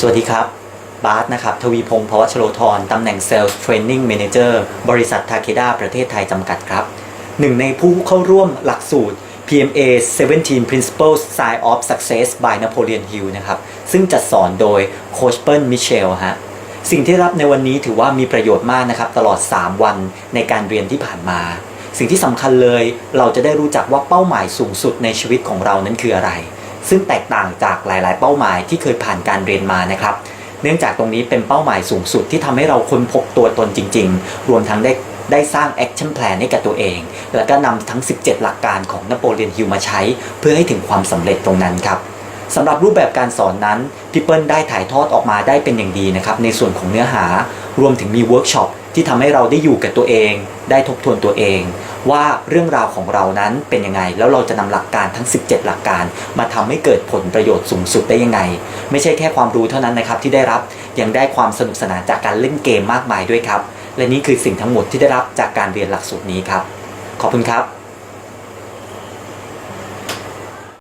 สวัสดีครับ บาสนะครับ ทวีพงศ์พวชโรธรตำแหน่ง Sales Training Manager บริษัททาเคด้าประเทศไทยจำกัดครับ หนึ่งในผู้เข้าร่วมหลักสูตร PMA 17 Principles Sign of Success by Napoleon Hill นะครับ ซึ่งจัดสอนโดยโคชเปิลมิเชลฮะ สิ่งที่รับในวันนี้ถือว่ามีประโยชน์มากนะครับ ตลอด 3 วันในการเรียนที่ผ่านมา สิ่งที่สำคัญเลย เราจะได้รู้จักว่าเป้าหมายสูงสุดในชีวิตของเรานั้นคืออะไร ซึ่งแตกต่างจากหลาย ๆ เป้าหมายที่เคยผ่านการเรียนมานะครับ เนื่องจากตรงนี้เป็นเป้าหมายสูงสุดที่ทำให้เราค้นพบตัวตนจริง ๆ รวมทั้งได้ได้สร้าง action plan ให้กับตัวเอง แล้วก็นำทั้ง 17 หลักการของนโปเลียนฮิลมาใช้ เพื่อให้ถึงความสำเร็จตรงนั้นครับ สำหรับรูปแบบการสอนนั้นพี่เปิ้ลได้ถ่ายทอดออกมาได้เป็นอย่างดีนะครับในส่วนของเนื้อหา รวมถึงมีเวิร์กช็อปที่ทำให้เราได้อยู่กับตัวเอง ได้ทบทวนตัวเอง ว่าเรื่องราวของเรานั้นเป็นยังไง แล้วเราจะนำหลักการทั้ง 17 หลักการ มาทำให้เกิดผลประโยชน์สูงสุดได้ยังไง ไม่ใช่แค่ความรู้เท่านั้นนะครับที่ได้รับยังได้ความสนุกสนานจากการเล่นเกมมากมายด้วยครับ และนี่คือสิ่งทั้งหมดที่ได้รับจากการเรียนหลักสูตรนี้ครับ ขอบคุณครับ